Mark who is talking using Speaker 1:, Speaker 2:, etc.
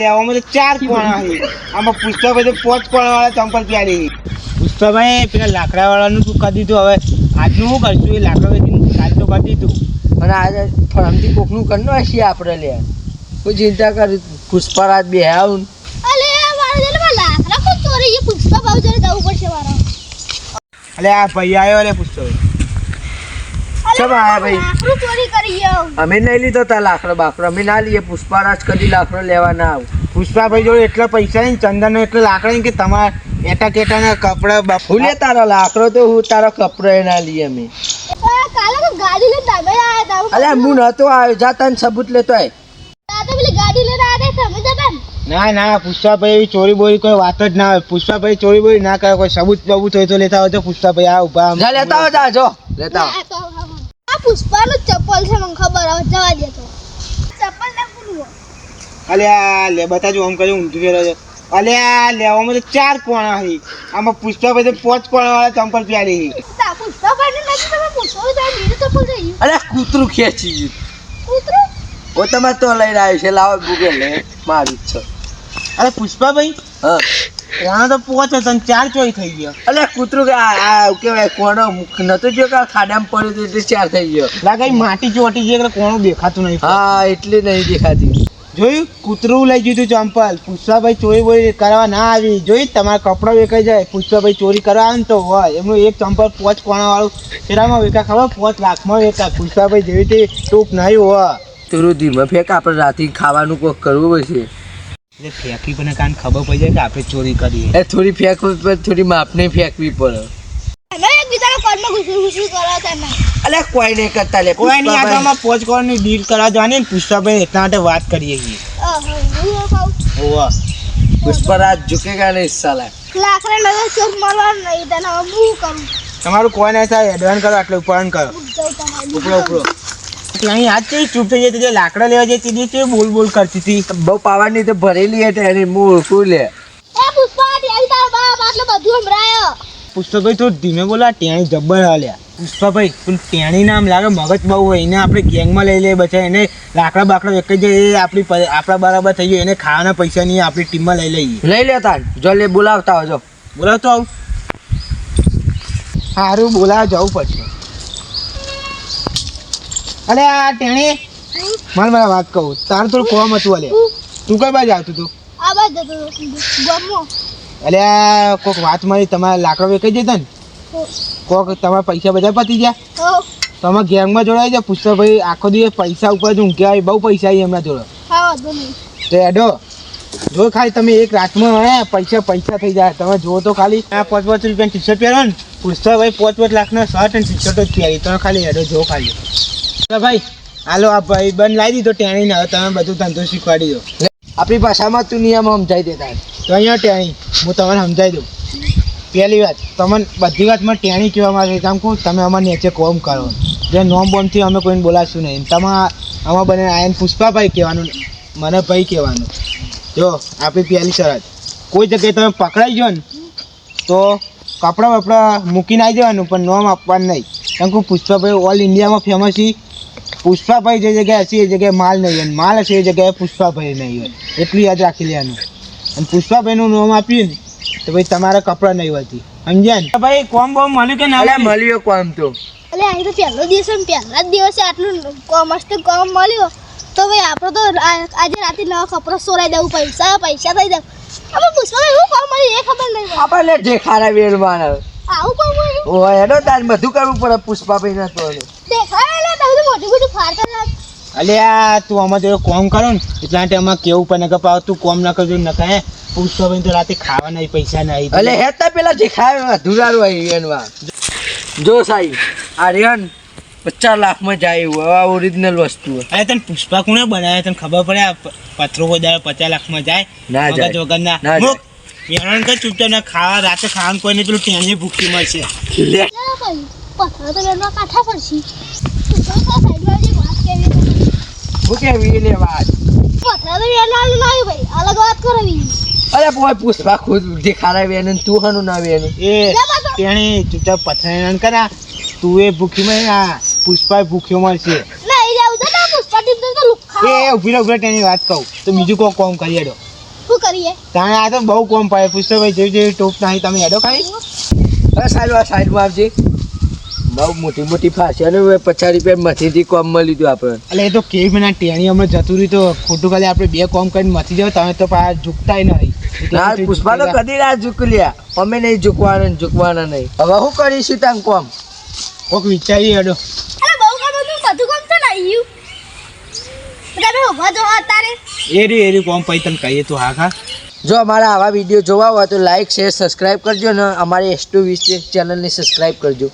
Speaker 1: લેવામાં તો ચાર કોણા છે આમાં પુષ્પાભાઈ તો પાંચ કોણા વાળા ચંપલ પહેરી પુષ્પાભાઈ પેલા લાકડા વાળાનું તું કરી દીધું હવે આજનું શું કરશું? એ લાકડા વેચીને કાલ તો કરી દીધું.
Speaker 2: અને આજે ફરમથી કોકનું કરનો હશે આપણે લે. કોઈ ચિંતા કર પુષ્પરાજ બે આવું
Speaker 3: અલે પુષ્પા
Speaker 1: આ ભાઈ આવ્યો રે પુષ્પાભાઈ
Speaker 3: અલે,
Speaker 2: આયા ભાઈ?
Speaker 3: ચોરી કરી
Speaker 2: અમે નહીં લીધો તા લાકડો બાકડો. અમે ના લઈએ પુષ્પરાજ કદી લાકડો લેવા ના આવ.
Speaker 1: પુષ્પાભાઈ જોડે એટલા પૈસા નહીં ચંદનનો એટલો લાકડા નહીં કે તમારા એટા કેટાના કપડા
Speaker 2: હું લે તારો લાકડો તો હું તારો કપડો ના લઈએ અમે.
Speaker 3: અરે, કાલે તો ગાડી લઈને તમે આયા હતા
Speaker 2: અલ્યા હું નતો આવ્યો. જા તને સબૂત લેતો આય.
Speaker 3: ને.
Speaker 1: ના ના પુષ્પાભાઈ એવી ચોરી બોરી કોઈ વાત જ ના હોય. પુષ્પાભાઈ ચોરી બોરી ના કરે. કોઈ સબૂત બબૂત હોય તો લેતા હોય તો પુષ્પાભાઈ આ
Speaker 2: ઊભા લેતા આવો જા જો. લેતા આવો
Speaker 3: પુષ્પાનું ચપ્પલ છે મને ખબર. હવે જવા દે તો. ચપ્પલ ના પૂરું
Speaker 1: અલ્યા લે બતાજો આમ કર્યું ઊંધું ફેરવે છે. અલ્યા લેવામાં તો ચાર કોણા છે. આમાં પુષ્પાભાઈ તો પાંચ કોણા વાળા ચંપલ પહેરી
Speaker 3: નથી તમે બીજું ચપ્પલ થઈ ગયું
Speaker 2: કૂતરું ખેંચી ગયું.
Speaker 3: કૂતરું?
Speaker 2: ઓ તમે તો લઈને આવ્યો છે લાવો બુકે લે મારું જ છે.
Speaker 1: અરે પુષ્પાભાઈ
Speaker 2: હા.
Speaker 1: કોણા તો પાંચ હતા ચાર ચોઈ થઈ ગયો.
Speaker 2: અલે કૂતરું કે આ કેવાય કોણો મુખ નતો જો કે ખાડામાં પડ્યો તો એટલે ચાર થઈ ગયો.
Speaker 1: લાગે માટી ચોટી ગઈ એટલે કોણું દેખાતું નહીં.
Speaker 2: હા એટલે નહીં દેખાતી.
Speaker 1: જોયું? કૂતરું લઈ ગયું તું ચંપલ. પુષ્પાભાઈ ચોરી બોરી કરવા ના આવી. જોયું? તમારા કપડા વેચાઈ જાય. પુષ્પાભાઈ ચોરી કરવા આવે ને તો હોય. એમનું એક ચંપલ પોચ કોણા વાળું પેલામાં વેચા ખબર? પોચ લાખમાં વેચા પુષ્પાભાઈ જેવી તે ટૂંક નહીં હોય.
Speaker 2: થોડું ધીમે ફેંક આપણે રાતે ખાવાનું કોક કરવું પડશે
Speaker 1: એટલે ફેંકી પણ કાન ખબર પડી જાય કે આપણે ચોરી કરીએ
Speaker 2: એ થોડી ફેંકવી પડે થોડી માપને ફેંકવી પડે. અલ્યા કોઈ નહીં કરતા લે
Speaker 1: કોઈ નહીં આગામાં પોચ ડીલ કરવા જવાની ને પુષ્પાભાઈ એટલા માટે વાત કરીએ છીએ.
Speaker 3: ઓહો, હું એવું કહું.
Speaker 1: ઓવા
Speaker 2: પુષ્પરાજ ઝુકેગા નહીં સાલા
Speaker 3: લાકડા નગર ચોક મળવાનું નહીં તને હું કરું?
Speaker 1: તમારું કોઈ નહીં થાય એડવાન્સ કરો એટલે ઉપરણ કરો. ઉપરો ઉપરો અહીં આજ છે ચૂપ થઈ જતી લાકડા લેવા જાય હતી છે બોલ બોલ કરતી હતી.
Speaker 2: બહુ પાવાની તો ભરેલી હતી એની હું ઓળખું લે?
Speaker 3: એ પુષ્પા ટેરી તારા બાપ આટલું બધું સંભળાયો.
Speaker 1: પુષ્પાભાઈ તો ધીમે બોલા ટેણી જબ્બર હાલ્યા પુષ્પાભાઈ તું ટેણી નામ લાગે મગજ બહુ હોય એને આપણે ગેંગમાં લઈ લઈએ બચા એને લાકડા બાકડા એક જ એ આપણી આપણા બરાબર થઈ ગયું એને ખાવાના પૈસા નહીં આપણી ટીમમાં લઈ લઈએ.
Speaker 2: લઈ લેતા જો લે બોલાવતા આવજો. બોલાવતો
Speaker 1: બોલાવ આવું. સારું બોલાવ જવું પડશે. અલે આ ટેણી મારે મારા વાત કહું તારું થોડું કોમ હતું અલે. તું કઈ બાજુ આવતું તું
Speaker 3: આ બાજુ જતો
Speaker 1: અલે કોક વાત મારી તમારા લાકડા વેકાઈ જતા ને? કોક તમારા પૈસા બધા પતી ગયા? તમે ગેંગમાં જોડાઈ જાય ભાઈ આખો દિવસ પૈસા ઉપર જ ઊંઘ્યા હોય બહુ પૈસા આવી એમના જોડે. તો એડો જો ખાલી તમે એક રાતમાં પૈસા પૈસા થઈ જાય. તમે જુઓ તો ખાલી. આ પાંચ પાંચ રૂપિયાની ટી શર્ટ પહેરો ને પુષ્પાભાઈ પાંચ પાંચ લાખના શર્ટ અને ટી શર્ટ જ પહેરી. તમે ખાલી એડો જો ખાલી. ભાઈ. હાલો આ ભાઈ બંધ લાવી દીધો ટેણીને હવે તમે બધું ધંધો શીખવાડી દો.
Speaker 2: આપણી ભાષામાં તું નિયમ સમજાવી દેતા
Speaker 1: તો અહીંયા ટેણી હું તમને સમજાવી દઉં. પહેલી વાત તમને બધી વાતમાં ટેણી કહેવામાં માટે છે. કહું તમે અમારે નીચે કોમ કરો. જે નોમ બોમથી અમે કોઈને બોલાશું નહીં. તમે આમાં બને આયન પુષ્પાભાઈ કહેવાનું મને ભાઈ કહેવાનું. જો આપણી પહેલી શરત. કોઈ જગ્યાએ તમે પકડાઈ જાઓ ને તો કપડાં બપડા મૂકીને આવી જવાનું પણ નોમ આપવાનું નહીં. કેમ કે પુષ્પાભાઈ ઓલ ઇન્ડિયામાં ફેમસ છે પુષ્પાભાઈ જે જગ્યાએ હશે એ જગ્યાએ માલ નહીં હોય અને માલ હશે એ જગ્યાએ પુષ્પાભાઈ નહીં હોય. એટલું યાદ રાખી લેવાનું. અને પુષ્પાભાઈનું નામ આપ્યું ને તો ભાઈ તમારા કપડાં નહીં હોતી સમજ્યા ને? ભાઈ કોમ બોમ મળ્યું કે ના
Speaker 2: અલ્યા મળ્યો? કોમ તો.
Speaker 3: એટલે અહીં તો પહેલો દિવસ પહેલા જ દિવસે આટલું કો- મસ્ત કોમ મળ્યો. તો ભાઈ આપણે તો આ- આજે રાતે નવા કપડો સોરાઈ દઉં પૈસા પૈસા થઈ દઉં અમે પુષ્પા એવું કોમ મળ્યું? એ ખબર નહીં.
Speaker 2: આપણે લે ઢેખારા વેરવાના
Speaker 3: આવું કોમ મળ્યું
Speaker 2: ઓય એનો તાર બધું કરવું પડે પુષ્પાભાઈ ના તો
Speaker 3: દેખાય એટલે તમે તો મોટી મોટી ફાડતા
Speaker 1: અલ્યા તું આમાં જો કોમ કરો ને એટલા માટે અમારે કેવું પણ કે પાવ તું કોમ ના કરજો નકા હે? પૂછતો ભાઈ તો રાતે ખાવા નહીં પૈસા નહીં.
Speaker 2: અલે હેતા પેલા ઢેખાય અધૂરારું આવી એનવા જો સાહેબ આ રેન પચાસ લાખમાં જાય એવું આ ઓરિજિનલ વસ્તુ
Speaker 1: અરે તને પુષ્પા કોને બનાવ્યા? તને ખબર પડે પથરો વધારે પચાસ લાખમાં જાય?
Speaker 2: ના જાય.
Speaker 1: મગજ વગર ના
Speaker 2: ના
Speaker 1: કે ચૂપચાપ ના ખાવા રાતે ખાવાનું કોઈ નહીં પેલું ટેણી ભૂખી મળશે
Speaker 3: પથરા તો કાંઠા પડશે ભાઈ
Speaker 2: અરે પોય પુષ્પા ખુદ વેન તું હનું ના વેન
Speaker 1: એ ટેણી ચૂપચાપ પથરાણ કરા. તું એ ભૂખી માં આ પુષ્પા ભૂખ્યો મળશે.
Speaker 3: એ જાવ તો ના પુષ્પા ટીમ તો લુખા
Speaker 1: એ ઊભી રહો ઊભી રહો વાત કહું. તો બીજું કોઈ કોમ કરી હેડો?
Speaker 3: શું કરીએ?
Speaker 1: તાણે આ તો બહુ કોમ પાડે. પુષ્પભાઈ જેવી જેવી ટોપ નાખી તમે હેડો ખાઈ.
Speaker 2: અરે સાહેબ આ સાઈડમાં આવજે. બહુ મોટી મોટી ફાંસીઓને પચાસ રૂપિયા મથીથી કોમ મળી લીધું આપણે.
Speaker 1: એટલે એ તો કેવી મને ટેણી અમે જતું રહ્યું તો ખોટું ખાલી આપણે બે કોમ કરીને મથી જાવ તમે તો પા ઝૂકતા નહીં.
Speaker 2: ના પુષ્પા તો કદી ના ઝૂકલ્યા. અમે નહીં ઝૂકવાના ને ઝૂકવાના નહીં. હવે શું કરીશું તાંગ કોમ?
Speaker 1: કોક વિચારીએ હેડો.
Speaker 3: એરી બહુ કામ તમે
Speaker 1: પછી તને કહીએ તો હા હા.
Speaker 2: જો અમારા આવા વીડિયો જોવા હોય તો લાઈક શેર સબસ્ક્રાઈબ કરજો ને અમારી એસ ટુ વીસ ચેનલને સબસ્ક્રાઈબ કરજો.